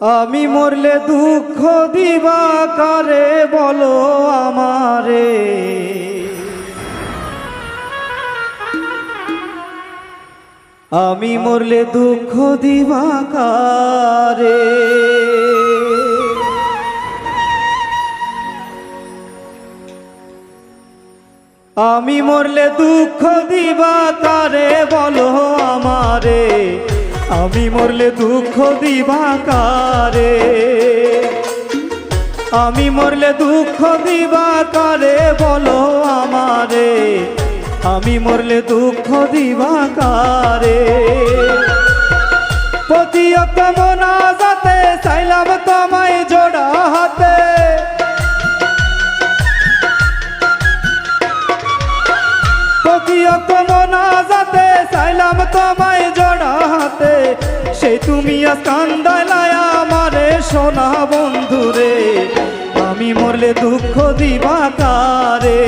আমি মরলে দুঃখ দিবা কারে বলো আমারে? আমি মরলে দুঃখ দিবা কারে? আমি মরলে দুঃখ দিবা কারে বলো আমারে? আমি মরলে দুঃখ দিবা কারে? আমি মরলে দুঃখ দিবা কারে বলো আমারে? আমি মরলে দুঃখ দিবা কারে? পতিয়ত মনা যাতে চাইলাম তোমায় জোড়া হাতে। পতিয়ত মনা চাইলাম তোমায় জোড়া হাতে সেই তুমি আজ কান্দাইলায় আমারে সোনা বন্ধুরে, আমি মরলে দুঃখ দিবা কারে?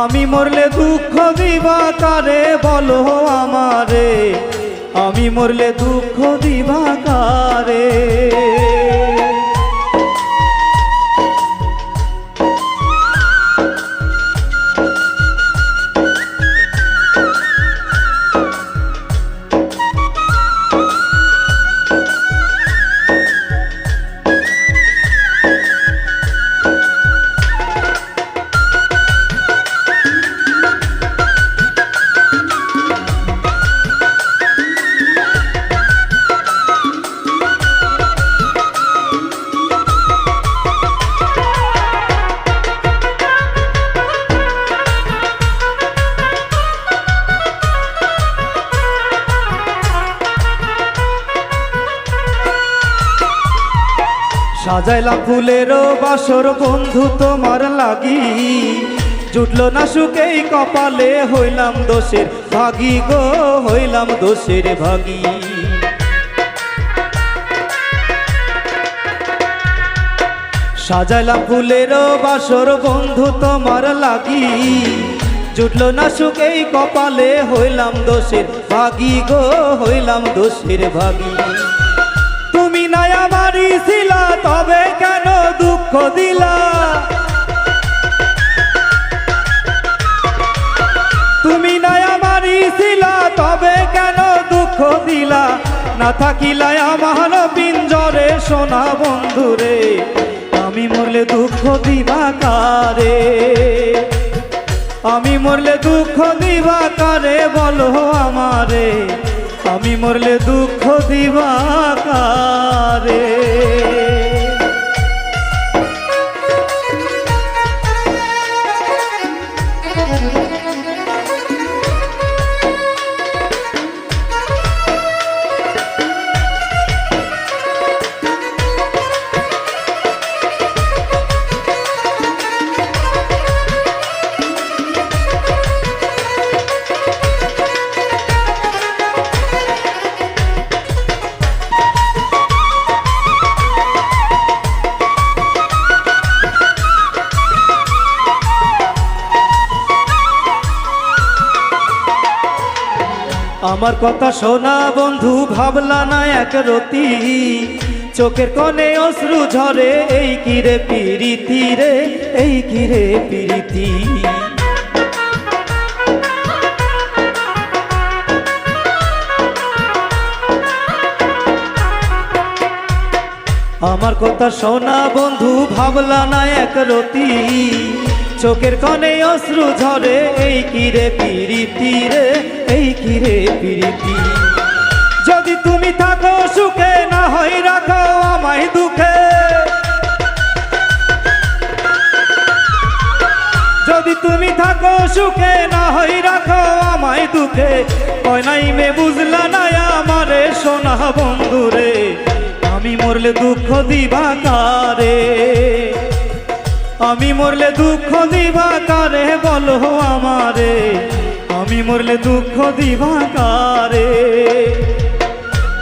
আমি মরলে দুঃখ দিবা কারে বলো আমারে, আমি মরলে দুঃখ দিবা কারে? সাজাইলাম ফুলেরও বাসর বন্ধু তোমার লাগি। জুটলো না সুখেই কপালে হইলাম দোষের ভাগি গো, হইলাম দোষের ভাগি। সাজাইলাম ফুলেরও বাসর বন্ধু তোমার লাগি। জুটলো না সুখেই কপালে হইলাম দোষের ভাগি গো, হইলাম দোষের ভাগি। আমারই তবে কেন দুঃখ দিলা? তুমি নাই আমারই ছিলা, তবে কেন দুঃখ দিলা? না থাকিলাই আমার পিঞ্জরে সোনা বন্ধুরে, আমি মরলে দুঃখ দিবা কারে? আমি মরলে দুঃখ দিবা কারে? বলো আমারে। আমি মরলে দুঃখ দিবা কারে? আমার কথা শোনা বন্ধু, ভাবলা না এক রতি। চোখের কনে অশ্রু ঝরে, এই কিরে পিরিতি রে? এই কিরে পিরিতি? আমার কথা শোনা বন্ধু, ভাবলা না এক রতি। চোখের কনে অশ্রু ঝরে, এই কিরে পিরিতি রে? এই কিরে পিরিতি? যদি তুমি থাকো সুখে, না হয় রাখো আমায় দুঃখে। যদি তুমি থাকো সুখে, না হই রাখো আমায় দুঃখে। কয় নাই মে বুঝলা না আমারে সোনা বন্ধুরে, আমি মরলে দুঃখ দিবা কারে? আমি মরলে দুঃখ দিবা কারে? বলো আমারে। আমি মরলে দুঃখ দিবা কারে?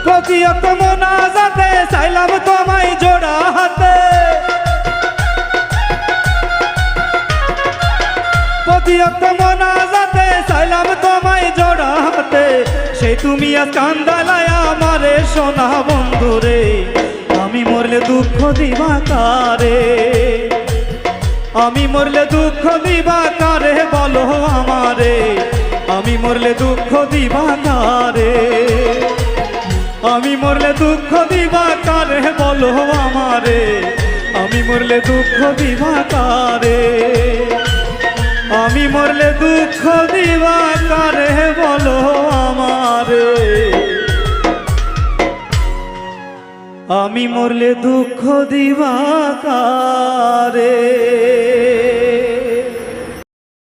প্রতিয়ত মনা যাতে চাইলাম তোমায় জোড়া হাতে। প্রতিয়ক্ত মনাজাতে চাইলাম তোমায় জোড়া হাতে। সেই তুমি আজ কান্দালায় আমারে, সোনা বন্ধুরে। আমি মরলে দুঃখ দিবা কারে? আমি মরলে দুঃখ দিবা কারে? বলো আমারে। আমি মরলে দুঃখ দিবা কারে? আমি মরলে দুঃখ দিবা কারে? বলো আমারে। আমি মরলে দুঃখ দিবা কারে? আমি মরলে দুঃখ দিবা কারে? বলো আমি মরলে দুঃখ দিবা কারে